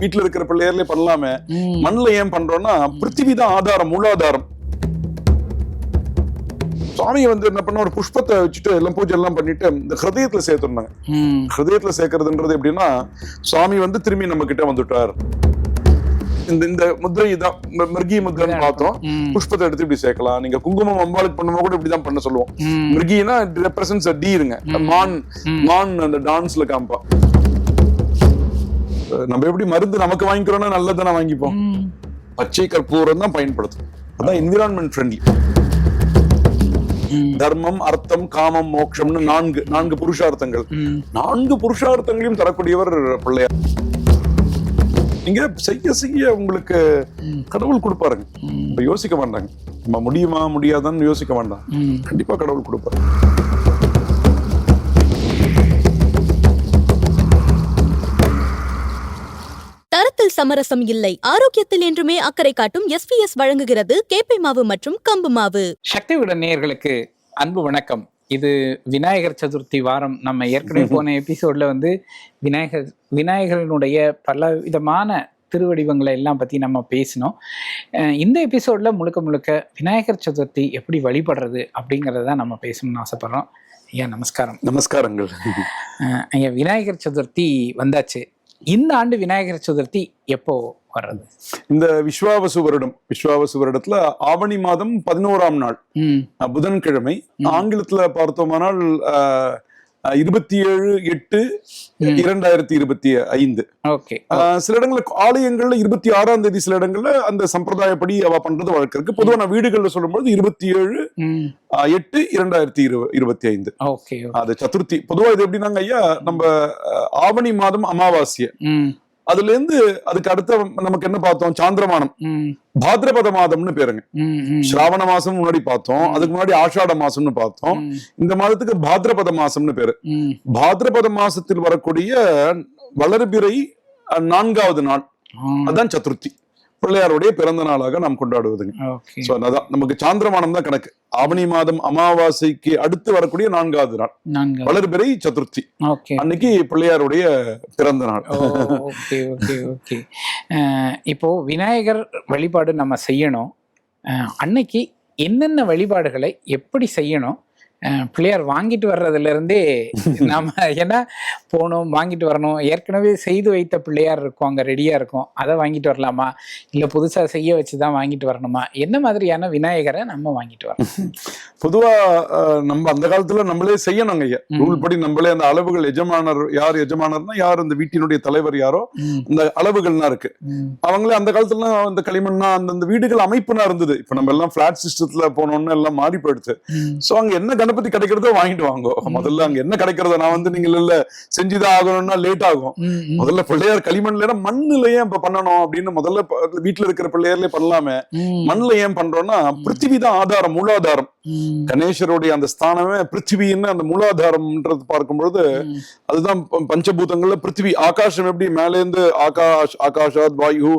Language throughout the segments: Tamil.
வீட்டுல இருக்கிற பிள்ளையர்லயே பண்ணலாமே. மண்ணுல ஏன் பண்றோம்னா பிருத்திவி தான் ஆதாரம் மூலாதாரம். சுவாமியை வந்து என்ன பண்ண ஒரு புஷ்பத்தை வச்சுட்டு எல்லாம் பூஜை எல்லாம் பண்ணிட்டு இந்த ஹிருதயத்துல சேர்த்துருந்தாங்க. ஹிருதயத்துல சேர்க்கறதுன்றது எப்படின்னா சுவாமி வந்து திரும்பி நம்ம கிட்ட வந்துட்டார். இந்த இந்த முத்திரை தான் மி- மிருகி முத்திரைன்னு பார்த்தோம். புஷ்பத்தை எடுத்து இப்படி சேர்க்கலாம். நீங்க குங்குமம் அம்பாளுக்கு பண்ணும்போது கூட இப்படிதான் பண்ண சொல்லுவோம். மிருகினா ரெப்ரசன்ஸ் டீருங்க மான் மான் அந்த டான்ஸ்ல காம்பா நம்ம எப்படி மருந்து நமக்கு வாங்கிக்கிறோம்னா நல்லதானே வாங்கிப்போம். பச்சை கற்பூரம் தான் பயன்படுத்தும். அதான் என்விரான்மெண்ட் ஃப்ரெண்ட்லி. தர்மம் அர்த்தம் காமம் மோட்சம்னு நான்கு நான்கு புருஷார்த்தங்கள். நான்கு புருஷார்த்தங்களையும் தரக்கூடியவர் பிள்ளையார். நீங்க செய்ய செய்ய உங்களுக்கு கடவுள் கொடுப்பாருங்க. இப்ப யோசிக்க மாட்டாங்க நம்ம முடியுமா முடியாதான்னு யோசிக்க வேண்டாம். கண்டிப்பா கடவுள் கொடுப்பாரு. சமரசம் இல்லை. ஆரோக்கியத்தில் என்றுமே அக்கறை காட்டும் எஸ்பிஎஸ் வழங்குகிறது கேப்பை மாவு மற்றும் கம்பு மாவு. சக்தி விட நேயர்களுக்கு அன்பு வணக்கம். இது விநாயகர் சதுர்த்தி வாரம். நம்ம ஏற்கனவே போன எபிசோட்ல வந்து விநாயகர் விநாயகரனுடைய பல விதமான திருவடிவங்களை எல்லாம் பத்தி நம்ம பேசினோம். இந்த எபிசோட்ல முழுக்க முழுக்க விநாயகர் சதுர்த்தி எப்படி வழிபடுறது அப்படிங்கறத நம்ம பேசணும்னு ஆசைப்படுறோம். ஐயா நமஸ்காரம். நமஸ்காரங்கள். ஐயா விநாயகர் சதுர்த்தி வந்தாச்சு. இந்த ஆண்டு விநாயகர் சதுர்த்தி எப்போ வர்றது? இந்த விஸ்வாவசு வருடம் விஸ்வாவசு வருடத்துல ஆவணி மாதம் பதினோராம் நாள் புதன்கிழமை. ஆங்கிலத்துல பார்த்தோமானால் இருபத்தி ஏழு எட்டு இரண்டாயிரத்தி இருபத்தி ஐந்து. சில இடங்கள்ல ஆலயங்கள்ல இருபத்தி ஆறாம் தேதி சில இடங்கள்ல அந்த சம்பிரதாயப்படி அவ பண்றது வழக்கம் இருக்கு. பொதுவா நான் வீடுகள்ல சொல்லும்போது இருபத்தி ஏழு எட்டு இரண்டாயிரத்தி இரு இருபத்தி ஐந்து. ஓகே அது சதுர்த்தி. பொதுவா இது எப்படின்னாங்க ஐயா நம்ம ஆவணி மாதம் அமாவாஸ்ய ம். அதுல இருந்து அதுக்கு அடுத்த நமக்கு என்ன பார்த்தோம்? சாந்திரமானம். பாத்ரபத மாதம்னு பேருங்க. ஸ்ராவண மாசம் முன்னாடி பார்த்தோம். அதுக்கு முன்னாடி ஆஷாட மாசம்னு பார்த்தோம். இந்த மாதத்துக்கு பாத்ரபத மாசம்னு பேரு. பாத்ரபத மாசத்தில் வரக்கூடிய வளர்பிறை நான்காவது நாள். அதான் சதுர்த்தி. பிள்ளையாருடைய பிறந்த நாளாக நாம் கொண்டாடுவதுங்க. சோ அதான் நமக்கு சாந்திரமானம் தான் கணக்கு. ஆவணி மாதம் அமாவாசைக்கு அடுத்து வரக்கூடிய நான்காவது நாள். வளர்பிறை சதுர்த்தி. அன்னைக்கு பிள்ளையாருடைய பிறந்த நாள். இப்போ விநாயகர் வழிபாடு நம்ம செய்யணும். அன்னைக்கு என்னென்ன வழிபாடுகளை எப்படி செய்யணும்? பிள்ளையார் வாங்கிட்டு வர்றதுல இருந்தே நாம ஏன்னா போகணும் வாங்கிட்டு வரணும். ஏற்கனவே செய்து வைத்த பிள்ளையார் இருக்கும் அங்க ரெடியா இருக்கும். அதை வாங்கிட்டு வரலாமா? இல்ல புதுசா செய்ய வச்சுதான் வாங்கிட்டு வரணுமா? என்ன மாதிரியான விநாயகரை நம்ம வாங்கிட்டு வரணும்? பொதுவா அஹ், நம்ம அந்த காலத்துல நம்மளே செய்யணுங்க ஐயா. ரூல் படி நம்மளே அந்த அளவுகள் எஜமானர் யார் எஜமானர்னா யார் அந்த வீட்டினுடைய தலைவர் யாரோ அந்த அளவுகள்லாம் இருக்கு. அவங்களே அந்த காலத்துல அந்த களிமண்ணா அந்தந்த வீடுகள் அமைப்புனா இருந்தது. இப்ப நம்ம எல்லாம் பிளாட் சிஸ்டத்துல போனோம்னு எல்லாம் மாறி போயிடுச்சு. சோ அங்க என்ன கணபதி கிடைக்கிறதோ வாங்கிட்டு வாங்கோ. முதல்ல அங்க என்ன கிடைக்கிறதோ நான் வந்து நீங்க இல்ல செஞ்சுதான் ஆகணும்னா லேட் ஆகும். முதல்ல பிள்ளையார் களிமண்ல மண்ணுல ஏன் இப்ப பண்ணணும் அப்படின்னு முதல்ல வீட்டுல இருக்கிற பிள்ளையார்லயே பண்ணலாமே. மண்ணுல ஏன் பண்றோம்னா பிருத்திவி தான் ஆதாரம் மூலாதாரம். கணேசருடைய அந்த ஸ்தானமே பிருத்திவின்னு அந்த மூலாதாரம்ன்றது பார்க்கும்பொழுது. அதுதான் பஞ்சபூதங்கள்ல பிருத்திவி. ஆகாசம் எப்படி? மேலேந்து ஆகாஷ் ஆகாஷாத் வாயு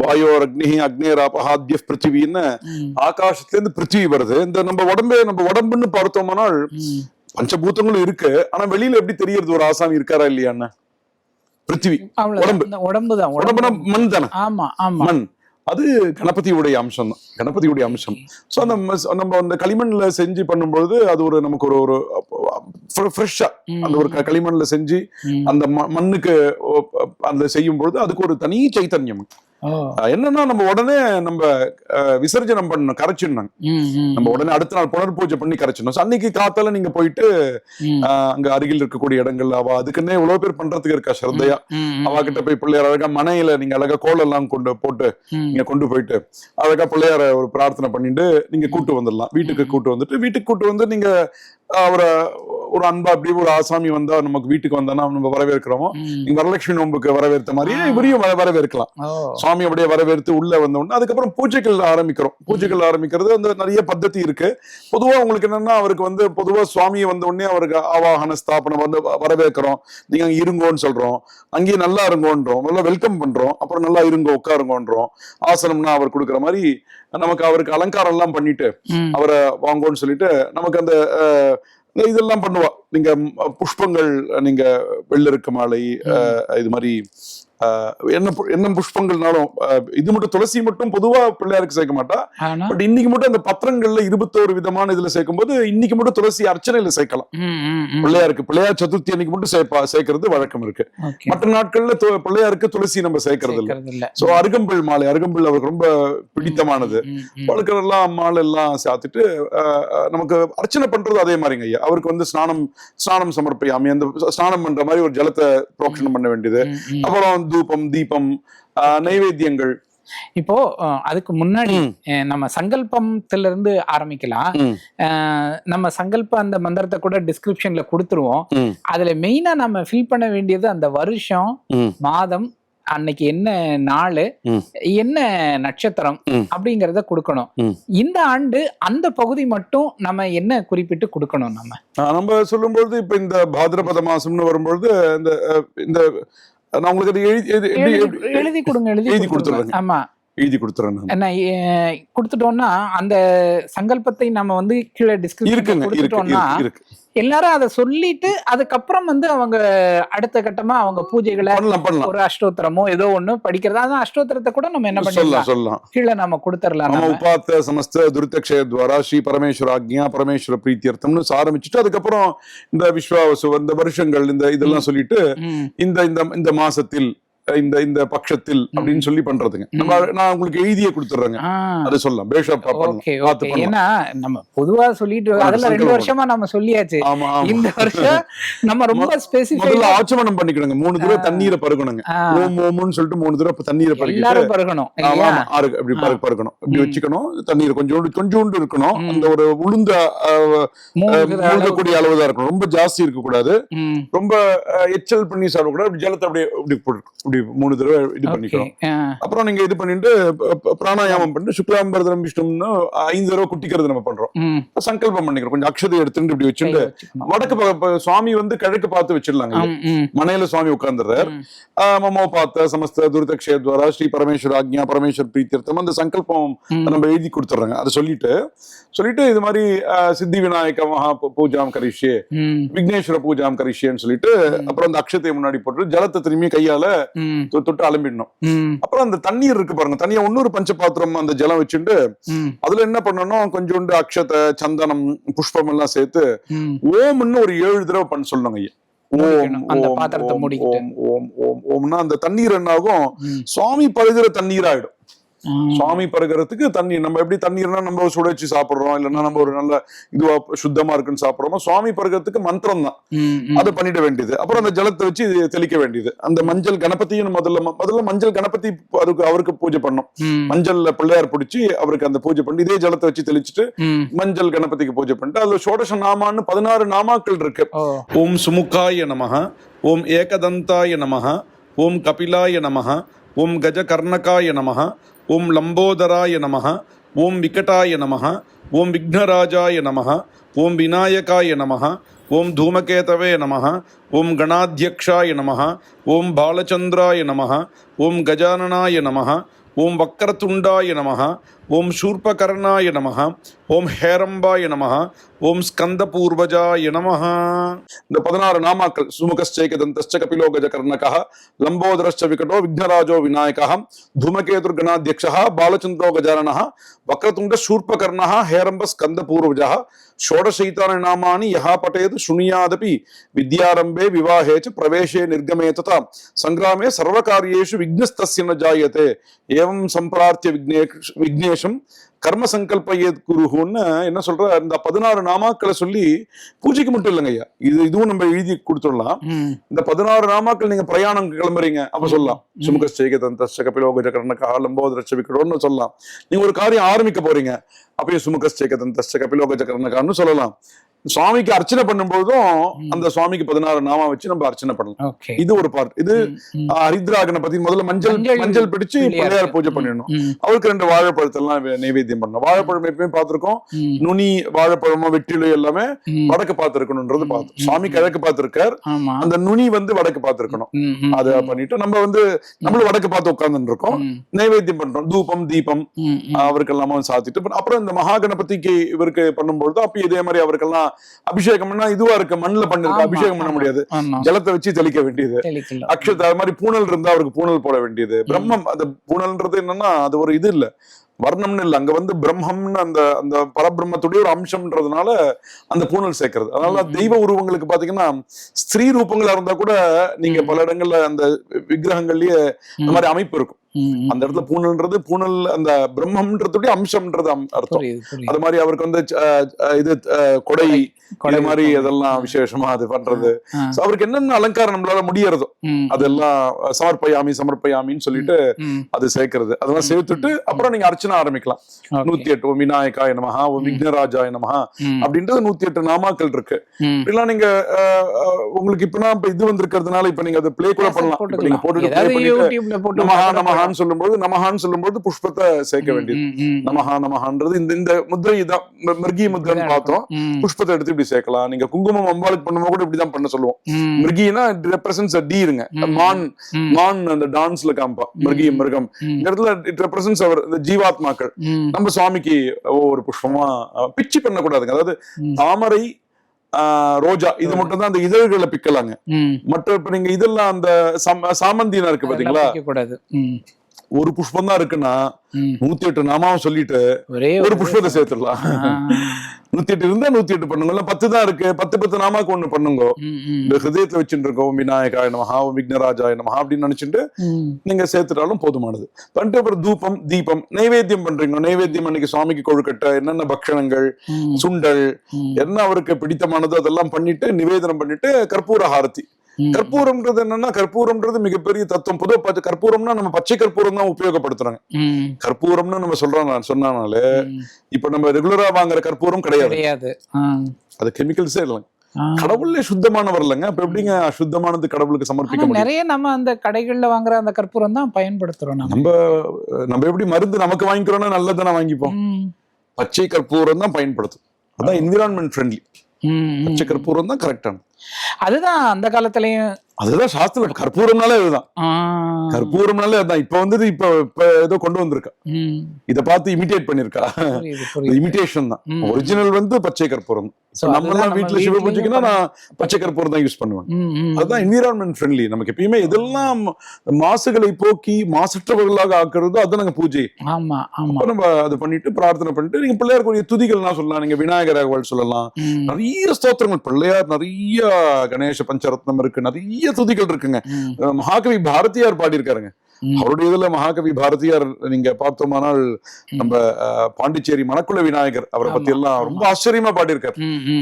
வாயோர் அக்னி அக்னேர் அபஹாத்ய பிருத்திவின்னு. ஆகாசத்துல இருந்து பிருத்திவி வருது. இந்த நம்ம உடம்பே நம்ம உடம்புன்னு பார்த்தோம்னால் ம். பஞ்சபூதங்களும் இருக்கு. ஆனா வெளியில எப்படி தெரியறது? ஒரு ஆசாமி இருக்காரா இல்லையான்னு பிருத்திவி. உடம்பு. உடம்புதான். உடம்புனா உடம்பு. மண் தானே? ஆமா ஆமா. மண். அது கணபதியுடைய அம்சம் தான். கணபதியுடைய அம்சம். சோ அந்த நம்ம அந்த களிமண்ல செஞ்சு பண்ணும்பொழுது அது ஒரு நமக்கு ஒரு ஒரு ஃப்ரெஷ்ஷா அந்த ஒரு களிமண்ல செஞ்சு. அந்த மண்ணுக்கு அந்த செய்யும் பொழுது அதுக்கு ஒரு தனி சைத்தன்யம். என்னன்னா நம்ம உடனே நம்ம விசர்ஜனம் பண்ணணும் கரைச்சிடணும். நம்ம உடனே அடுத்த நாள் புனர் பூஜை பண்ணி கரைச்சிடணும். அன்னைக்கு காத்தால நீங்க போயிட்டு அங்க அருகில் இருக்கக்கூடிய இடங்கள் அவ அதுக்குன்னே இவ்வளவு பேர் பண்றதுக்கு இருக்கா ஸ்ரத்தையா? ம், ம், அவ கிட்ட போய் பிள்ளையார் அழகா மனையில நீங்க அழகா கோலெல்லாம் கொண்டு போட்டு நீங்க கொண்டு போயிட்டு அழகா பிள்ளையார ஒரு பிரார்த்தனை பண்ணிட்டு நீங்க கூட்டு வந்துடலாம். வீட்டுக்கு கூட்டு வந்துட்டு வீட்டுக்கு கூட்டு வந்து நீங்க அவரை ஒரு அன்பா அப்படி ஒரு ஆசாமி வந்தா நமக்கு வீட்டுக்கு வந்தானா நம்ம வரவேற்கிறோமோ? ம். நீங்க வரலட்சுமி நோம்புக்கு வரவேற்ற மாதிரியே இவரையும் வர- வரவேற்கலாம். சுவாமி அப்படியே வரவேற்று உள்ள வந்த உடனே அதுக்கப்புறம் பூஜைகள் ஆரம்பிக்கிறோம். பூஜைகள் ஆரம்பிக்கிறது அந்த நிறைய பద్ధதி இருக்கு. பொதுவா உங்களுக்கு என்னன்னா அவருக்கு வந்து பொதுவா சுவாமியை வந்த உடனே அவருக்கு ஆவாகன ஸ்தாபனம் வந்து வரவேற்கிறோம். நீங்க அங்க இருங்கோன்னு சொல்றோம். அங்கேயே நல்லா இருங்கோன்றோம். நல்லா வெல்கம் பண்றோம். அப்புறம் நல்லா இருங்க உட்காருங்கோன்றோம். ஆசனம்னா அவர் கொடுக்குற மாதிரி நமக்கு அவருக்கு அலங்காரம் எல்லாம் பண்ணிட்டு அவரை வாங்கோன்னு சொல்லிட்டு நமக்கு அந்த இதெல்லாம் பண்ணுவா. நீங்க புஷ்பங்கள் நீங்க வெள்ளருக்கு மாலை இது மாதிரி என்ன என்ன புஷ்பங்கள்னாலும் இது மட்டும் துளசி மட்டும் பொதுவா பிள்ளையாருக்கு சேர்க்க மாட்டா. பட் இன்னைக்கு மட்டும் அந்த பத்திரங்கள்ல இருபத்தோரு விதமான இதுல சேர்க்கும்போது இன்னைக்கு மட்டும் துளசி அர்ச்சனையில சேர்க்கலாம். பிள்ளையாருக்கு பிள்ளையார் சதுர்த்தி அன்னைக்கு மட்டும் சேர்ப்பா சேர்க்கறது வழக்கம் இருக்கு. மற்ற நாட்கள்ல பிள்ளையாருக்கு துளசி நம்ம சேர்க்கறது இல்ல. சோ அருகம்பிள் மாலை அருகம்பிள் அவருக்கு ரொம்ப பிடித்தமானது. ம், ம். பழுக்கிறதெல்லாம் மாலை எல்லாம் சாத்திட்டு நமக்கு அர்ச்சனை பண்றது அதே மாதிரிங்க ஐயா. அவருக்கு வந்து ஸ்நானம் ஸ்நானம் சமர்ப்பியாமி அந்த ஸ்நானம் பண்ற மாதிரி ஒரு ஜலத்தை புரோக்ஷனம் பண்ண வேண்டியது. அப்புறம் தூபம் தீபம் நைவேத்தியங்கள். இப்போ அதுக்கு முன்னாடி நம்ம சங்கல்பத்துல இருந்து ஆரம்பிக்கலாம் நம்ம சங்கல்ப அந்த மந்திரத்தை கூட டிஸ்கிரிப்ஷன்ல கொடுத்துருவோம். அதுல மெயினா நம்ம ஃபில் பண்ண வேண்டியது அந்த வருஷம் மாதம் அன்னைக்கு என்ன நாள். என்ன நட்சத்திரம். அப்படிங்கறத கொடுக்கணும். இந்த ஆண்டு அந்த பகுதி மட்டும் நம்ம என்ன குறிப்பிட்டு கொடுக்கணும் நம்ம? நம்ம சொல்லும்பொழுது இப்ப இந்த பாத்ரபத மாசம்னு வரும்பொழுது இந்த இந்த நான் உங்களுக்கு அது எழுதி எழுதி கொடுங்க எழுதி கொடுத்துருங்க. ஆமா. எழுதி கொடுத்துறேன் என்ன கொடுத்துட்டோம்னா அந்த சங்கல்பத்தை நம்ம வந்து கீழே டிஸ்கிரிப்ஷன் கொடுத்துட்டோம்னா எல்லாரும் அதை சொல்லிட்டு அதுக்கப்புறம் வந்து அவங்க அடுத்த கட்டமா அவங்க பூஜைகளை பண்ணலாம் பண்ணலாம். ஒரு அஷ்டோத்திரமோ ஏதோ ஒண்ணு படிக்கிறது? அதான் அஷ்டோத்திரத்தை கூட நம்ம என்ன பண்ணிடலாம்? சொல்லலாம். கீழே நம்ம கொடுத்துடலாம் நம்ம உபாத்த சமஸ்த துரிதக்ஷய துவாரா ஸ்ரீ பரமேஸ்வர ஆக்ஞா பரமேஸ்வர பிரீத்தியர்த்தம்னு ஆரம்பிச்சுட்டு அதுக்கப்புறம் இந்த விஸ்வாவசு இந்த வருஷங்கள் இந்த இதெல்லாம் சொல்லிட்டு இந்த இந்த மாசத்தில் இந்த இந்த பட்சத்தில் அப்படின்னு சொல்லி பண்றதுங்க. நம்ம நான் உங்களுக்கு எழுதியே கொடுத்துட்றேங்க ஆ, அது சொல்லலாம். பேஷா பண்ணலாம் ஏன்னா நம்ம பொதுவா சொல்லிட்டு அதுல ரெண்டு. வருஷமா நம்ம சொல்லியாச்சு. இந்த வருஷம் நம்ம ரொம்ப ஸ்பெசிஃபை முதல்ல ஆச்சமனம் பண்ணிக்கணுங்க. மூணு தடவை தண்ணீரை பருகணுங்க. ஓம் ஓம்னு சொல்லிட்டு மூணு தடவை தண்ணீரை எல்லாரும் பருகணும். ஆமா ஆறு இப்படி பரு பருக்கணும் இப்படி. வச்சுக்கணும். தண்ணீர் கொஞ்சோண்டு கொஞ்சோண்டு இருக்கணும். அந்த ஒரு உளுந்த மூழ்கக்கூடிய அளவு. தான் இருக்கணும். ரொம்ப ஜாஸ்தி இருக்க கூடாது ரொம்ப எச்சல் பண்ணி சாப்பிடக்கூடாது. ஜலத்தை அப்படியே இப்படி இப்படி மூணு தடவை இது ஆ, அப்புறம் நீங்க இது பண்ணிட்டு பிராணாயாமம் பண்ணிட்டு சுக்லாம்பரதரம் விஷ்ணும்னு ஐந்து தடவை குட்டிக்கிறது நம்ம பண்றோம். சங்கல்பம் பண்ணிக்கிறோம். கொஞ்சம் அக்ஷதை எடுத்துட்டு இப்படி வச்சுட்டு. வடக்கு சுவாமி வந்து கிழக்கு பார்த்து வச்சிடலாங்க மனையில சுவாமி உட்கார்ந்துறார். மமோ பார்த்த சமஸ்த துரிதக்ஷேத்வாரா ஸ்ரீ பரமேஸ்வர ஆக்ஞா பரமேஸ்வர் பிரீத்தியர்த்தம் அந்த சங்கல்பம். நம்ம எழுதி கொடுத்துட்றாங்க. அதை சொல்லிட்டு சொல்லிட்டு இது மாதிரி சித்தி விநாயக மகா பூஜாம் கரிஷ்யே விக்னேஸ்வர பூஜாம் கரிஷ்யேன்னு சொல்லிட்டு அப்புறம் அந்த அக்ஷத்தை முன்னாடி போட்டு ஜலத்தை திரும்பி கையால தொட்டு அலம்பிடணும் அப்புறம் அந்த தண்ணீர் இருக்கு பாருங்க தனியா இன்னொரு பஞ்சபாத்திரம் அந்த ஜலம் வச்சுட்டு அதுல என்ன பண்ணணும் கொஞ்சோண்டு அக்ஷத்தை சந்தனம் புஷ்பம் எல்லாம் சேர்த்து. ஓம்னு ஒரு ஏழு தடவை பண்ண சொல்லணுங்க ஐயா. அந்த பாத்திரத்தை மூடிக்கிட்டு. ஓம் ஓம் ஓம் ஓம்னா அந்த தண்ணீர் என்ன ஆகும். சுவாமி பருகிற தண்ணீர் ஆயிடும். சுவாமி பருகிறதுக்கு தண்ணீர். நம்ம எப்படி தண்ணீர்னா நம்ம சுட வச்சு சாப்பிடுறோம் இல்லைன்னா நம்ம ஒரு நல்ல இதுவா சுத்தமா இருக்குன்னு சாப்பிடுறோமோ சுவாமி பருகிறதுக்கு மந்திரம் தான். அதை பண்ணிட வேண்டியது. அப்புறம் அந்த ஜலத்தை வச்சு தெளிக்க வேண்டியது. அந்த மஞ்சள் கணபதியும் முதல்ல முதல்ல மஞ்சள் கணபதி அதுக்கு அவருக்கு பூஜை பண்ணோம். மஞ்சள்ல பிள்ளையார் பிடிச்சி அவருக்கு அந்த பூஜை பண்ணி இதே ஜலத்தை வச்சு தெளிச்சுட்டு. மஞ்சள் கணபதிக்கு பூஜை பண்ணிட்டு அதுல சோடச நாமான்னு பதினாறு நாமாக்கள் இருக்கு. ஓம் சுமுகாய நமஹ ஓம் ஏகதந்தாய நமஹ ஓம் கபிலாய நமஹ ஓம் கஜகர்ணகாய நமஹ ஓம் லம்போதராய நமக ஓம் விகடாய நமக ஓம் விக்னராஜாய நமக ஓம் விநாயகாய நமக ஓம் தூமகேதவே நமஹ ஓம் கணாத்தியக்ஷாய நமஹ ஓம் பாலச்சந்திராய நமஹ ஓம் கஜானனாய நமஹ ஓம் வக்கரத்துண்டாய நமக ஓம் சூர்பகர்ணாய நமக ஓம் ஹேரம்பாய நமக ஓம் ஸ்கந்த பூர்வஜாய நமக இந்த பதினாறு நாமாக்கள் சுமுகஸ்சேகதந்தஸ்ச கபிலோ கஜகர்ணக லம்போதரஸ்ச விகட்டோ விக்னராஜோ விநாயக தூமகேதுர்கணாத்தியக்ஷ பாலச்சந்திரோ கஜானன வக்கரதுண்ட ஹேரம்ப ஸ்கந்த பூர்வஜா षोडशैतरणामानि यः पठेत् शृणुयादपि विद्यारम्भे विवाहे च प्रवेशे निर्गमे तथा తథా सर्वकार्येषु विघ्नस्तस्य न जायते एवं సంప్రార్థ్య विघ्ने विघ्नेशं கர்ம சங்கல்பயே குருகுன்னு என்ன சொல்ற இந்த பதினாறு நாமாக்களை சொல்லி பூஜைக்கு மட்டும் இல்லைங்க ஐயா இது இதுவும் நம்ம எழுதி கொடுத்துடலாம். இந்த பதினாறு நாமாக்கள் நீங்க பிரயாணம் கிளம்புறீங்க. அப்ப சொல்லலாம். சுமுக சேகதந்த கபிலோகஜ கர்ணகா லம்போதரட்ச விக்கடோன்னு சொல்லலாம். நீங்க ஒரு காரியம் ஆரம்பிக்க போறீங்க. அப்பயும் சுமுக சேகதந்த கபிலோகஜ கர்ணகான்னு சொல்லலாம். சுவாமிக்கு அர்ச்சனை பண்ணும்போதும் அந்த சுவாமிக்கு பதினாறு நாமா வச்சு நம்ம அர்ச்சனை பண்ணலாம். இது ஒரு பார்ட் இது ஹரித்ராகனை பத்தி முதல்ல மஞ்சள் மஞ்சள் பிடிச்சு. பிள்ளையார் பூஜை பண்ணிடணும். அவருக்கு ரெண்டு வாழைப்பழத்தெல்லாம் வே- நைவேத்தியம் பண்ணணும். வாழைப்பழம் எப்பயுமே பார்த்திருக்கோம். நுனி வாழைப்பழமோ வெற்றிலோ எல்லாமே. வடக்கு பார்த்து இருக்கணும்ன்றது பார்த்தோம். சுவாமி. கிழக்கு பார்த்திருக்கார். அந்த நுனி வந்து வடக்கு பார்த்திருக்கணும். அத பண்ணிட்டு நம்ம வந்து நம்மளும் வடக்கு பார்த்து உட்கார்ந்துட்டு இருக்கோம் நைவேத்தியம் பண்றோம். தூபம் தீபம். அவருக்கு எல்லாமே சாத்திட்டு அப்புறம்- இந்த மகா கணபதிக்கு இவருக்கு பண்ணும்பொழுது அப்ப இதே மாதிரி அவருக்கெல்லாம் அபிஷேகம்னா இதுவா இருக்கு மண்ணுல பண்ணிருக்க அபிஷேகம் பண்ண. முடியாது. ஜலத்தை வச்சு தெளிக்க வேண்டியது. தெளிக்கலாம் அக்ஷத் அது மாதிரி பூனல் இருந்தா அவருக்கு பூனல் போட வேண்டியது. பிரம்மம் அந்த பூனல்ன்றது என்னன்னா அது ஒரு இது இல்ல. வர்ணம்னு இல்ல. அங்க வந்து பிரம்மம்னு அந்த அந்த பரபிரம்மத்துடைய ஒரு அம்சம்ன்றதுனால அந்த பூனல் சேர்க்கிறது. அதனால. தெய்வ உருவங்களுக்கு பாத்தீங்கன்னா ஸ்திரீ ரூபங்களா இருந்தா கூட நீங்க. பல இடங்கள்ல அந்த விக்கிரகங்கள்லயே அந்த மாதிரி அமைப்பு இருக்கும். அந்த இடத்துல பூனல்ன்றது பூனல் அந்த பிரம்மம்ன்றதுடைய அம்சம்ன்றது அம்- அர்த்தம். அது மாதிரி அவருக்கு வந்து இது கொடை கொடை மாதிரி. இதெல்லாம் விசேஷமா அது பண்றது. அவருக்கு என்னென்ன அலங்காரம் நம்மளால முடியறதோ அதெல்லாம் சமர்ப்பயாமி சமர்ப்பயாமின்னு சொல்லிட்டு அது சேர்க்கிறது. அதெல்லாம் சேர்த்துட்டு அப்புறம் நீங்க அர்ச்சனை ஆரம்பிக்கலாம். நூத்தி எட்டு ஓம் விநாயகாய நமஹா ஓம். விக்னராஜாய நமஹா அப்படின்றது நூத்தி எட்டு நாமாக்கள் இருக்கு. இப்படிலாம் நீங்க உங்களுக்கு இப்ப இது வந்திருக்கிறதுனால இப்ப நீங்க அதை ப்ளே கூட பண்ணலாம். நீங்க. போட்டுட்டு நமஹா பார்த்தா நமஹான்னு சொல்லும்போது நமஹான்னு சொல்லும்போது புஷ்பத்தை சேர்க்க வேண்டியது. நமஹா நமஹான்றது இந்த இந்த முத்திரை இதான் மிருகி முத்திரைன்னு பார்த்தோம். புஷ்பத்தை எடுத்து இப்படி சேர்க்கலாம். நீங்க குங்குமம் அம்பாளுக்கு பண்ணும்போது கூட இப்படிதான் பண்ண சொல்லுவோம். மிருகினா ரெப்ரசன்ஸ் டி இருங்க. மான் மான் அந்த டான்ஸ்ல காம்பா மிருகி ம். மிருகம் இந்த இடத்துல இட் ரெப்ரசன்ஸ் அவர் இந்த ஜீவாத்மாக்கள். நம்ம சுவாமிக்கு ஒரு புஷ்பமா பிச்சு பண்ணக்கூடாதுங்க. அதாவது. தாமரை ரோஜா இது மட்டும் தான் அந்த இதழ்களை பிக்கலாங்க. மற்ற இப்ப நீங்க இதெல்லாம் அந்த சம்- சாமந்தினா இருக்கு பாத்தீங்களா? ஒரு புஷ்பம் தான் இருக்குன்னா. நூத்தி எட்டு நாமாவும் சொல்லிட்டு ஒரே புஷ்பத்தை சேர்த்துடலாம். நூத்தி எட்டு இருந்தா நூத்தி எட்டு பண்ணுங்க. பத்து தான் இருக்கு. பத்து பத்து நாமாக்கு ஒண்ணு பண்ணுங்க. இந்த ஹிருதயத்துல வச்சுட்டு இருக்கோம். விநாயகாய நமஹா விக்னராஜாய நமஹா அப்படின்னு நினைச்சிட்டு. நீங்க சேர்த்துட்டாலும் போதுமானது. பண்ணிட்டு அப்புறம் தூபம் தீபம் நைவேத்தியம் பண்றீங்க நைவேத்தியம் அன்னைக்கு சுவாமிக்கு கொழுக்கட்டை என்னென்ன பக்ஷணங்கள் சுண்டல் என்ன அவருக்கு பிடித்தமானது அதெல்லாம் பண்ணிட்டு நிவேதனம் பண்ணிட்டு கற்பூர ஹாரதி ம். கற்பூரம்ன்றது என்னன்னா கற்பூரம்ன்றது மிகப்பெரிய தத்துவம். பொதுவா பச்சை கற்பூரம்னா நம்ம பச்சை கற்பூரம் தான் உபயோகப்படுத்துறாங்க. கற்பூரம்னு நம்ம சொல்றோம் நான் சொன்னாலே. இப்ப நம்ம ரெகுலரா வாங்குற கற்பூரம் கிடையாது. அது கெமிக்கல்ஸே இல்லைங்க. கடவுளே சுத்தமானவர் இல்லைங்க அப்ப எப்படிங்க அசுத்தமானது கடவுளுக்கு சமர்ப்பிக்க முடியும்? நிறைய நம்ம அந்த கடைகள்ல வாங்குற அந்த கற்பூரம் தான் பயன்படுத்துறோம் நம்ம. நம்ம எப்படி மருந்து நமக்கு வாங்கிக்கிறோம்னா நல்லதானே வாங்கிப்போம். பச்சை கற்பூரம் தான் பயன்படுத்தும். அதான் என்விரான்மெண்ட் ஃப்ரெண்ட்லி. பச்சை கற்பூரம் தான் கரெக்டான அதுதான் அந்த காலத்திலயும் அதுதான் சாஸ்திரம். கற்பூரம்னாலே அதுதான். கற்பூரம்னாலே அதுதான். இப்ப வந்துட்டு இப்ப இப்ப ஏதோ கொண்டு வந்திருக்கா. இத பார்த்து இமிடேட் பண்ணிருக்கா. இமிடேஷன் தான். ஒரிஜினல் வந்து பச்சை கற்பூரம். நம்ம எல்லாம் வீட்டுல சிவ பூஜைக்குன்னா நான் பச்சை கற்பூரம் தான் யூஸ் பண்ணுவேன். அதுதான் என்விரான்மெண்ட் ஃப்ரெண்ட்லி நமக்கு எப்பயுமே இதெல்லாம் மாசுகளை போக்கி மாசற்றவர்களாக ஆக்குறதோ அதுதான் நாங்க பூஜை. அப்ப நம்ம அது பண்ணிட்டு பிரார்த்தனை பண்ணிட்டு நீங்க பிள்ளையாருக்குரிய துதிகள்லாம் சொல்லலாம். நீங்க விநாயகர் அகவல் சொல்லலாம். நிறைய ஸ்தோத்திரங்கள். பிள்ளையார் நிறைய கணேச பஞ்சரத்னம் இருக்கு. நிறைய துதிகள் இருக்குங்க மகாகவி பாரதியார் பாடியிருக்காருங்க. அவருடைய இதுல மகாகவி பாரதியார் நீங்க பார்த்தோமானால் நம்ம பாண்டிச்சேரி மணக்குள விநாயகர் அவரை பத்தி எல்லாம். ரொம்ப ஆச்சரியமா பாடியிருக்காரு.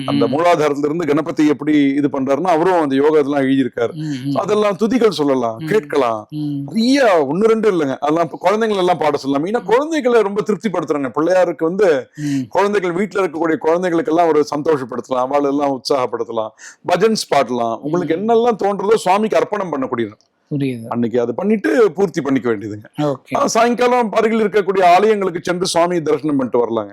அந்த. மூலாதாரத்துல இருந்து கணபதி எப்படி இது பண்றாருன்னா அவரும் அந்த யோகா இதெல்லாம் எழுதியிருக்காரு. அதெல்லாம் துதிகள் சொல்லலாம். கேட்கலாம். நிறைய ஒண்ணு ரெண்டு இல்லைங்க. அதெல்லாம் இப்ப குழந்தைகள் எல்லாம் பாட சொல்லலாம். ஏன்னா குழந்தைகளை ரொம்ப திருப்திப்படுத்துறாங்க. பிள்ளையாருக்கு வந்து. குழந்தைகள் வீட்டுல இருக்கக்கூடிய குழந்தைகளுக்கு எல்லாம் ஒரு சந்தோஷப்படுத்தலாம். அவள் எல்லாம் உற்சாகப்படுத்தலாம். பஜன்ஸ் பாடலாம். உங்களுக்கு என்னெல்லாம் தோன்றதோ சுவாமிக்கு அர்ப்பணம் பண்ணக்கூடியது. புரியுது. அன்னைக்கு அது பண்ணிட்டு பூர்த்தி பண்ணிக்க வேண்டியதுங்க. சாயங்காலம் அருகில் இருக்கக்கூடிய ஆலயங்களுக்கு சென்று சுவாமி தரிசனம் பண்ணிட்டு வரலாங்க.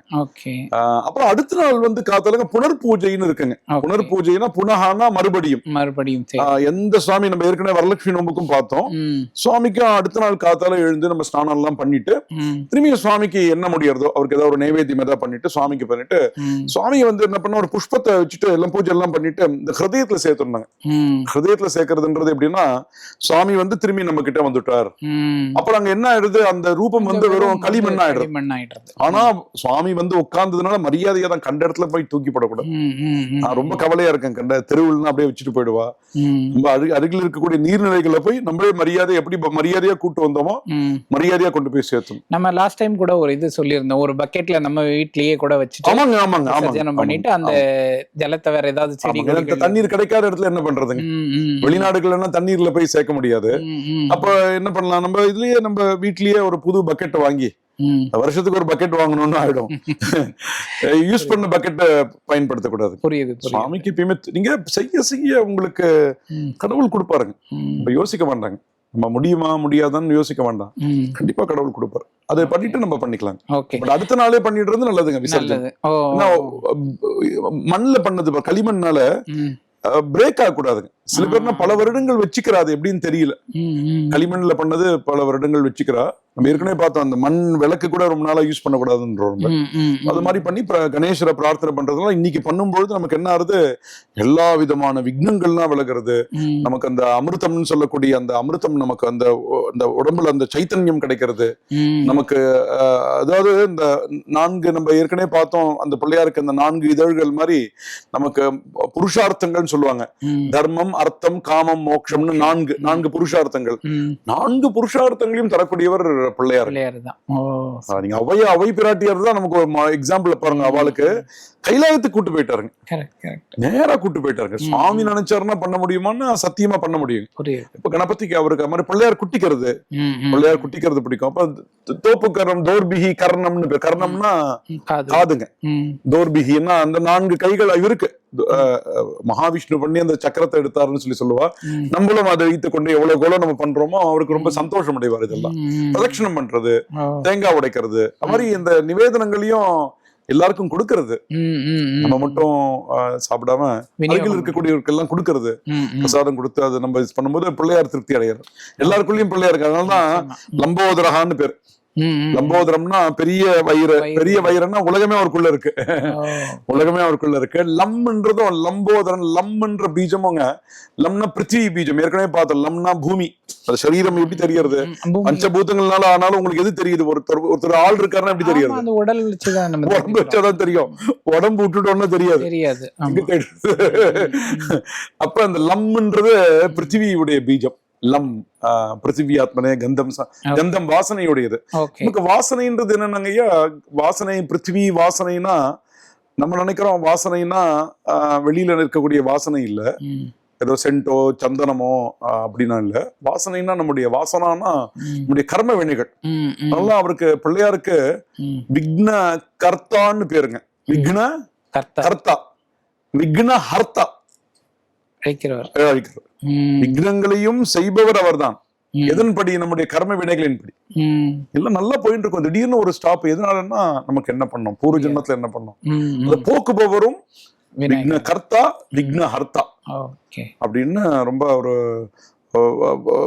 அப்புறம் அடுத்த நாள் வந்து காத்தாலுங்க புனர் பூஜைன்னு இருக்குங்க. புனர் பூஜைனா புனகானா மறுபடியும். மறுபடியும் எந்த சுவாமி நம்ம ஏற்கனவே வரலட்சுமி நோம்புக்கும் பார்த்தோம். சுவாமிக்கும் அடுத்த நாள் காத்தால எழுந்து நம்ம ஸ்நானம் எல்லாம் பண்ணிட்டு திரும்பியும் சுவாமிக்கு என்ன முடியறதோ அவருக்கு ஏதாவது ஒரு நைவேத்தியம் ஏதாவது பண்ணிட்டு சுவாமிக்கு பண்ணிட்டு சுவாமி வந்து என்ன பண்ண ஒரு புஷ்பத்தை வச்சுட்டு எல்லாம் பூஜை எல்லாம் பண்ணிட்டு இந்த ஹிருதயத்துல சேர்த்துருந்தாங்க ஹிருதயத்துல சேர்க்கறதுன்றது எப்படின்னா சுவாமி வந்து திரும்பி நம்ம கிட்ட வந்துட்டார். அப்புறம் அங்க என்ன ஆயிடுது? அந்த ரூபம் வந்து வெறும் களிமண் ஆயிடுது. ஆனா சுவாமி வந்து உட்கார்ந்ததுனால மரியாதையா தான் கண்ட இடத்துல போய் தூக்கி போடக்கூடாது. நான் ரொம்ப கவலையா இருக்கேன் கண்ட. தெருவுலன்னா அப்படியே வச்சுட்டு போயிடுவா. ரொம்ப அருகு அருகில் இருக்கக்கூடிய நீர்நிலைகளை போய் நம்மளே மரியாதை எப்படி மரியாதையா கூட்டு வந்தோமோ. மரியாதையா கொண்டு போய் சேர்த்தணும். நம்ம லாஸ்ட் டைம் கூட ஒரு இது சொல்லியிருந்தோம். ஒரு பக்கெட்ல நம்ம வீட்லயே கூட வச்சுட்டு ஆமாங்க ஆமாங்க ஆமாங்க. பண்ணிட்டு அந்த ஜலத்தை வேற ஏதாவது செடி தண்ணீர் கிடைக்காத இடத்துல என்ன பண்றதுங்க? ம், ம், வெளிநாடுகள்னா தண்ணீர்ல போய் சேர்க்க முடியாது. ம், ம், அப்ப என்ன பண்ணலாம்? நம்ம இதுலயே நம்ம வீட்லயே ஒரு புது பக்கெட் வாங்கி. வருஷத்துக்கு ஒரு பக்கெட் வாங்கணும்னு ஆயிடும். யூஸ் பண்ண பக்கெட்டை பயன்படுத்தக்கூடாது. புரியுது புரியுது. சுவாமிக்கு எப்பயுமே நீங்க செய்ய செய்ய உங்களுக்கு கடவுள் கொடுப்பாருங்க. இப்ப யோசிக்க வேண்டாங்க. நம்ம முடியுமா முடியாதான்னு யோசிக்க வேண்டாம். கண்டிப்பா கடவுள் கொடுப்பாரு. அதை பண்ணிட்டு நம்ம பண்ணிக்கலாம். பட் அடுத்த நாளே பண்ணிடுறது நல்லதுங்க ஏன்னா, மண்ணுல பண்ணது களிமண்ணால பிரேக் ஆக கூடாதுங்க சில பேர்னா பல வருடங்கள் வச்சுக்கிறா அது எப்படின்னு தெரியல. களிமண்ல பண்ணது பல வருடங்கள் வச்சுக்கிறா. நம்ம ஏற்கனவே பார்த்தோம் அந்த மண் விளக்கு கூட ரொம்ப நாளா யூஸ் பண்ணக்கூடாதுன்றோம். அது மாதிரி பண்ணி கணேசரை பிரார்த்தனை பண்றதுலாம் இன்னைக்கு பண்ணும்பொழுது நமக்கு என்ன ஆகுது எல்லா விதமான விக்னங்கள்லாம் விலகிறது. நமக்கு அந்த அமிர்தம்னு சொல்லக்கூடிய அந்த அமிர்தம் நமக்கு அந்த அந்த உடம்புல அந்த சைத்தன்யம் கிடைக்கிறது. நமக்கு அதாவது இந்த நான்கு நம்ம ஏற்கனவே பார்த்தோம் அந்த பிள்ளையாருக்கு அந்த நான்கு இதழ்கள் மாதிரி நமக்கு புருஷார்த்தங்கள்னு சொல்லுவாங்க. தர்மம் அர்த்தம் காமம் மோட்சம்னு நான்கு நான்கு புருஷார்த்தங்கள். நான்கு புருஷார்த்தங்களையும் தரக்கூடியவர் பிள்ளையார். நீங்க அவைய அவை பிராட்டியார் தான் நமக்கு ஒரு எக்ஸாம்பிள் பாருங்க அவளுக்கு. கைலாயத்துக்கு கூட்டு போயிட்டாருங்க. நேரா கூட்டு போயிட்டாருங்க. சுவாமி நினைச்சாருன்னா பண்ண முடியுமான்னா சத்தியமா பண்ண முடியும். இப்ப கணபதிக்கு அவருக்கு மாதிரி பிள்ளையார் குட்டிக்கிறது. பிள்ளையார் குட்டிக்கிறது பிடிக்கும். அப்ப தோப்பு கரணம் தோர்பிகி கர்ணம்னு பேர். கர்ணம்னா காதுங்க. தோர்பிகின்னா அந்த நான்கு கைகள் இருக்கு மகாவிஷ்ணு பண்ணி அந்த சக்கரத்தை எடுத்தாருன்னு சொல்லி சொல்லுவா. நம்மளும் அதை வைத்துக் கொண்டு எவ்வளவு கோலம் நம்ம பண்றோமோ அவருக்கு ரொம்ப சந்தோஷம் அடைவார் இதெல்லாம். பிரதட்சணம் பண்றது. தேங்காய் உடைக்கிறது. அது மாதிரி இந்த நிவேதனங்களையும் எல்லாருக்கும் கொடுக்கறது. நம்ம மட்டும் சாப்பிடாம அருகில் இருக்கக்கூடியவருக்கு எல்லாம் கொடுக்கறது. பிரசாதம் கொடுத்து அது நம்ம பண்ணும்போது பிள்ளையார் திருப்தி அடையிறது எல்லாருக்குள்ளயும் பிள்ளையார் இருக்கு அதனாலதான். லம்போதரகான்னு பேர். லம்போதரம்னா பெரிய வயிறு. பெரிய வயிறுன்னா உலகமே அவருக்குள்ள இருக்கு. உலகமே அவருக்குள்ள இருக்கு. லம்ன்றதும் லம்போதரன் லம்ன்ற பீஜமுங்க. லம்னா பிருத்திவி பீஜம். ஏற்கனவே பார்த்தோம். லம்னா பூமி. அது சரீரம் எப்படி தெரியறது. பஞ்சபூதங்கள்னால ஆனாலும் உங்களுக்கு எது தெரியுது? ஒருத்தர் ஒருத்தர் ஆள் இருக்காருன்னா எப்படி தெரியுது உடல் உடம்பு. வச்சாதான் தெரியும். உடம்பு விட்டுட்டோம்னா தெரியாது. தெரியுது? அப்ப அந்த லம்ன்றது பிருத்திவியுடைய பீஜம். லம் ஆஹ், பிருத்திவி ஆத்மனே கந்தம். கந்தம் வாசனையுடையது. நமக்கு வாசனைன்றது என்னன்னாங்கய்யா வாசனை பிருத்திவி வாசனைனா நம்ம நினைக்கிறோம் வாசனைனா வெளியில இருக்கக்கூடிய வாசனை இல்ல. ஏதோ சென்டோ சந்தனமோ அப்படின்னா இல்ல. வாசனைனா நம்முடைய வாசனானா நம்முடைய கர்ம வினைகள். ம், ம், அதனால அவருக்கு பிள்ளையாருக்கு. விக்ன கர்த்தான்னு பேருங்க. விக்ன கர்த்தா. விக்ன ஹர்த்தா. அழைக்கிறவர். அழைக்கிறார் ம், விக்னங்களையும் செய்பவர் அவர்தான். எதன்படி? நம்முடைய கர்ம வினைகளின்படி. எல்லாம் நல்லா போயிட்டு இருக்கும். திடீர்னு ஒரு ஸ்டாப் எதனாலன்னா நமக்கு என்ன பண்ணோம் பூர்வ ஜென்மத்துல என்ன பண்ணோம் ம். போக்குபவரும் விக்ன கர்த்தா விக்ன ஹர்த்தா அப்படின்னு ரொம்ப ஒரு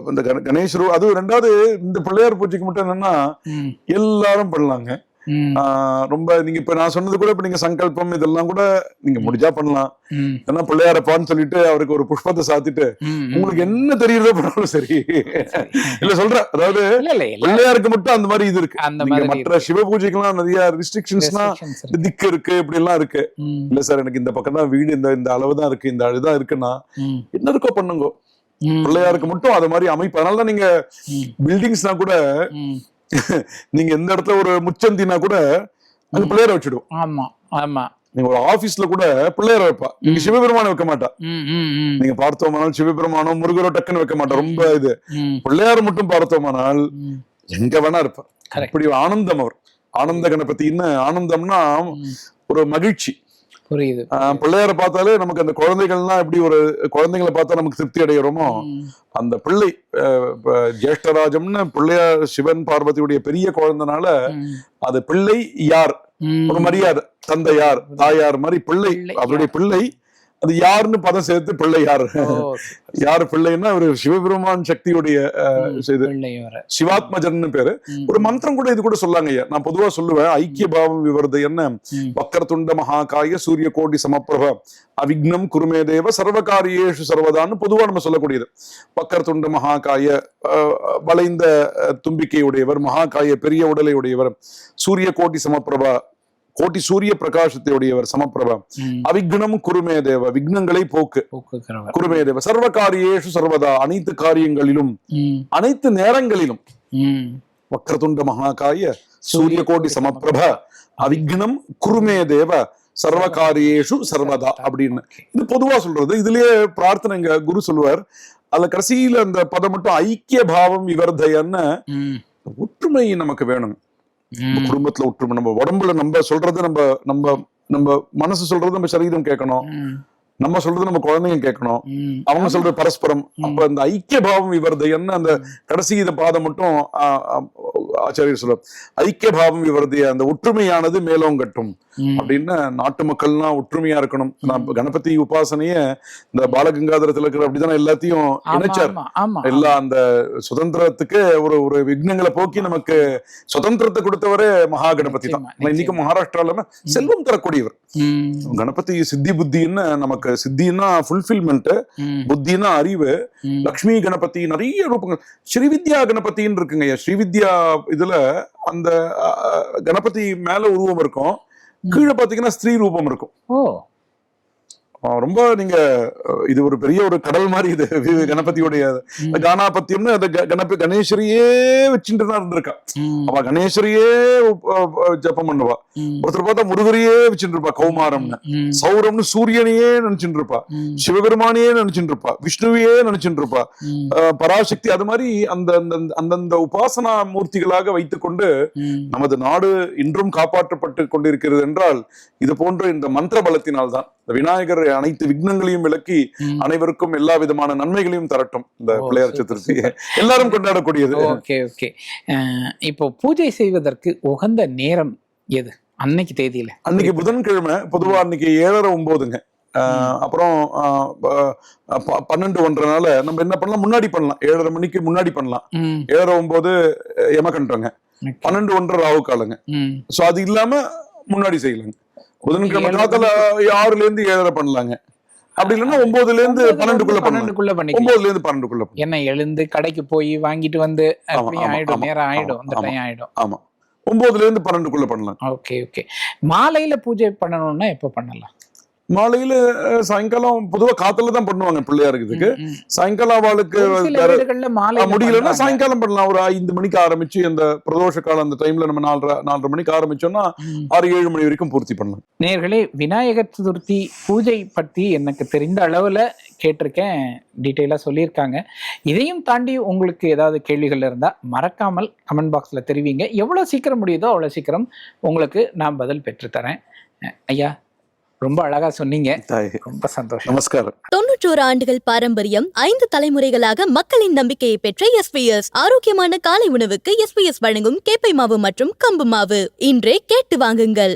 இந்த கண- கணேசரு அதுவும் ரெண்டாவது இந்த பிள்ளையார் பூஜைக்கு மட்டும் என்னன்னா எல்லாரும் பண்ணலாங்க. ரொம்ப நீங்க இப்ப நான் சொன்னது கூட இப்ப நீங்க சங்கல்பம் இதெல்லாம் கூட நீங்க முடிஞ்சா பண்ணலாம். ஏன்னா பிள்ளையாரப்பான்னு சொல்லிட்டு அவருக்கு ஒரு புஷ்பத்தை சாத்திட்டு. உங்களுக்கு என்ன தெரியுறதோ பண்ணாலும் சரி. இல்ல சொல்றேன். அதாவது பிள்ளையாருக்கு மட்டும் அந்த மாதிரி இது இருக்கு. மற்ற சிவ பூஜைக்கெல்லாம் நிறைய ரிஸ்ட்ரிக்ஷன்ஸ்னா. திக்கு இருக்கு. இப்படி எல்லாம் இருக்கு. இல்ல சார் எனக்கு இந்த பக்கம் தான் வீடு இந்த இந்த அளவு தான் இருக்கு இந்த அளவுதான் இருக்குன்னா என்ன இருக்கோ பண்ணுங்க. பிள்ளையாருக்கு மட்டும் அது மாதிரி அமைப்பு. அதனால தான் நீங்க பில்டிங்ஸ்னா கூட. நீங்க எந்த இடத்துல ஒரு முச்சந்தினா கூட அங்க பிள்ளையார வச்சிடுவோம் ஆமா ஆமா. நீங்க ஒரு ஆபீஸ்ல கூட பிள்ளையார வைப்பா. நீங்க. சிவபெருமான வைக்க மாட்டா. நீங்க பார்த்தோமானால் சிவபெருமானோ முருகரோ டக்குன்னு வைக்க மாட்டா. ரொம்ப இது. பிள்ளையார் மட்டும் பார்த்தோமானால். எங்க வேணா இருப்பார். Correct. அப்படி ஆனந்தம் அவர். ஆனந்த கணபதின்னு ஆனந்தம்னா. ஒரு மகிழ்ச்சி. புரியுது பிள்ளையாரை பார்த்தாலே நமக்கு அந்த குழந்தைகள்லாம் எப்படி ஒரு குழந்தைகளை பார்த்தா நமக்கு திருப்தி அடைகிறோமோ அந்த பிள்ளை ஜேஷ்டராஜம்னு பிள்ளையார் சிவன் பார்வதியுடைய பெரிய குழந்தைனால அது பிள்ளை யார். ஒரு மரியாதை தந்தை யார் தாயார் மாதிரி பிள்ளை பிள்ளை அவருடைய பிள்ளை அது யாருன்னு பதம் சேர்த்து பிள்ளை யார்? பிள்ளைன்னா ஒரு சிவபெருமான் சக்தியுடைய இது பிள்ளையோர சிவாத்மஜன்னு பேரு. ஒரு மந்திரம் கூட இது கூட சொல்லாங்க ஐயா. நான் பொதுவா சொல்லுவேன் ஐக்கிய பாவம் விவரது என்ன? வக்கரதுண்ட மகாகாய சூரிய கோடி சமப்பிரப அவிக்னம் குருமே தேவ சர்வகாரியேஷு சர்வதான்னு பொதுவா நம்ம சொல்லக்கூடியது. வக்கரதுண்ட மகாகாய வளைந்த தும்பிக்கையுடையவர் மகாகாய பெரிய உடலை உடையவர் சூரிய கோட்டி சமப்பிரபா கோட்டி சூரிய பிரகாசத்தையுடையவர் சமப்பிரபா ம். அவிக்னம் குருமே தேவ விக்னங்களை போக்கு. குருமே தேவ. சர்வகாரியேஷு சர்வதா அனைத்து காரியங்களிலும் அனைத்து நேரங்களிலும். வக்ரதுண்ட மகாகாய சூரிய கோடி சமப்பிரப அவிக்னம் குருமே தேவ சர்வகாரியேஷு சர்வதா. அப்படின்னு. இது பொதுவா சொல்றது. இதுலயே பிரார்த்தனை இங்க குரு சொல்லுவார். அதுல கடைசியில அந்த பதம் மட்டும் ஐக்கிய பாவம் விவர்தயன்னு ம், ஒற்றுமை நமக்கு வேணும். நம்ம குடும்பத்துல ஒற்றுமை நம்ம உடம்புல நம்ம சொல்றது நம்ம நம்ம நம்ம மனசு சொல்றது நம்ம சரீரம் கேட்கணும். நம்ம சொல்றது நம்ம குழந்தைங்க கேட்கணும். அவங்க சொல்ற பரஸ்பரம். அப்ப அந்த ஐக்கிய பாவம் இவரது என்ன அந்த கடைசி இத பாதம் மட்டும் ஆச்சாரியர் சொல்ல ஐக்கிய பாவம் இவரது அந்த ஒற்றுமையானது மேலோங்கட்டும் ம். அப்படின்னு நாட்டு மக்கள்லாம் ஒற்றுமையா இருக்கணும். கணபதி உபாசனைய இந்த பாலகங்காதர திலகர் அப்படிதானே எல்லாத்தையும் இணைச்சார். எல்லா அந்த சுதந்திரத்துக்கு ஒரு ஒரு விக்னங்களை போக்கி நமக்கு சுதந்திரத்தை கொடுத்தவரே மகா கணபதி தான். இன்னைக்கு மகாராஷ்டிரால செல்வம் தரக்கூடியவர். கணபதி சித்தி புத்தின்னு நமக்கு சித்தின்னா ஃபுல்ஃபில்மெண்ட் ம், புத்தின்னா அறிவு. லக்ஷ்மி கணபதி நிறைய ரூபங்கள். ஸ்ரீவித்யா கணபதின்னு இருக்குங்க ஸ்ரீவித்யா இதுல அந்த கணபதி மேல உருவம் இருக்கும். கீழே பாத்தீங்கன்னா ஸ்திரீ ரூபம் இருக்கும். ரொம்ப நீங்க இது ஒரு பெரிய ஒரு கடல் மாதிரி இது கணபதியுடைய கானாபத்தியம்னு அந்த கணபதி கணேஸ்வரியே வச்சுட்டு தான் இருந்திருக்கா. அவ கணேஸ்வரியே ஜெபம் பண்ணுவா. ஒருத்தர் பார்த்தா முருகரையே வச்சுட்டு இருப்பா கௌமாரம்னு. சௌரம்னு சூரியனையே நினைச்சுட்டு இருப்பா. சிவபெருமானையே நினைச்சுட்டு இருப்பா. விஷ்ணுவையே நினைச்சுட்டு இருப்பா. பராசக்தி அது மாதிரி அந்த அந்த- அந்தந்த உபாசனா மூர்த்திகளாக வைத்துக்கொண்டு. நமது நாடு இன்றும் காப்பாற்றப்பட்டு கொண்டிருக்கிறது என்றால் இது போன்ற இந்த மந்திர பலத்தினால் தான் இந்த விநாயகர் அனைத்து விக்னங்களையும் விளக்கி. அனைவருக்கும் எல்லா விதமான நன்மைகளையும் தரட்டும் இந்த பிள்ளையார் சதுர்த்தி. எல்லாரும் கொண்டாடக்கூடியது. Okay okay. இப்போ பூஜை செய்வதற்கு உகந்த நேரம் எது? அன்னைக்கு தேதியில. அன்னைக்கு புதன்கிழமை பொதுவா அன்னைக்கு ஏழரை ஒன்பதுங்க அப்புறம் பன்னெண்டு ஒன்றனால நம்ம என்ன பண்ணலாம்? முன்னாடி பண்ணலாம். ஏழரை மணிக்கு முன்னாடி பண்ணலாம். ஏழரை ஒன்பது யமகண்டங்க. okay. பன்னெண்டு ஒன்றரை ராவு காலங்க சோ அது இல்லாம முன்னாடி செய்யலாங்க. புதன்கிழமை ஏழு காலத்துல ஆறுல இருந்து ஏழரை பண்ணலாங்க. அப்படி இல்லைன்னா ஒன்பதுல இருந்து பன்னெண்டுக்குள்ள பன்னெண்டுக்குள்ள பண்ணிக்கலாம். ஒன்பதுல இருந்து பன்னெண்டுக்குள்ள. என்ன எழுந்து கடைக்கு போய் வாங்கிட்டு வந்து ஆயிடும் நேரம் ஆயிடும் அந்த. டைம் ஆயிடும். ஆமா. ஒன்பதுல இருந்து பன்னெண்டுக்குள்ள பண்ணலாம். Okay okay. மாலையில பூஜை பண்ணணும்னா எப்ப பண்ணலாம்? மாலையில சாயங்காலம் பொதுவா காத்துல தான் பண்ணுவாங்க பிள்ளையாருக்கு இதுக்கு. சாயங்காலம் அவளுக்கு முடியலன்னா சாயங்காலம் பண்ணலாம். ஒரு ஐந்து மணிக்கு ஆரம்பிச்சு அந்த பிரதோஷ காலம் அந்த டைம்ல நம்ம நாலரை நாலரை மணிக்கு ஆரம்பிச்சோம்னா ஆறு ஏழு மணி வரைக்கும் பூர்த்தி பண்ணலாம். நேர்களே விநாயகர் சதுர்த்தி பூஜை பற்றி எனக்கு தெரிந்த அளவில் கேட்டிருக்கேன். டீட்டெயிலாக சொல்லியிருக்காங்க. இதையும் தாண்டி உங்களுக்கு ஏதாவது கேள்விகள் இருந்தால் மறக்காமல் கமெண்ட் பாக்ஸில் தெரிவிங்க. எவ்வளோ சீக்கிரம் முடியுதோ அவ்வளோ சீக்கிரம் உங்களுக்கு நான் பதில் பெற்றுத்தரேன் அஹ் ஐயா ரொம்ப அழகாக சொன்னீங்க. ரொம்ப சந்தோஷம். நமஸ்காரம். தொன்னூற்றோரு ஆண்டுகள் பாரம்பரியம் ஐந்து தலைமுறைகளாக மக்களின் நம்பிக்கையை பெற்ற எஸ்பிஎஸ் ஆரோக்கியமான காலை உணவுக்கு எஸ்பிஎஸ் வழங்கும் கேப்பை மாவு மற்றும் கம்பு மாவு. இன்றே கேட்டு வாங்குங்கள்.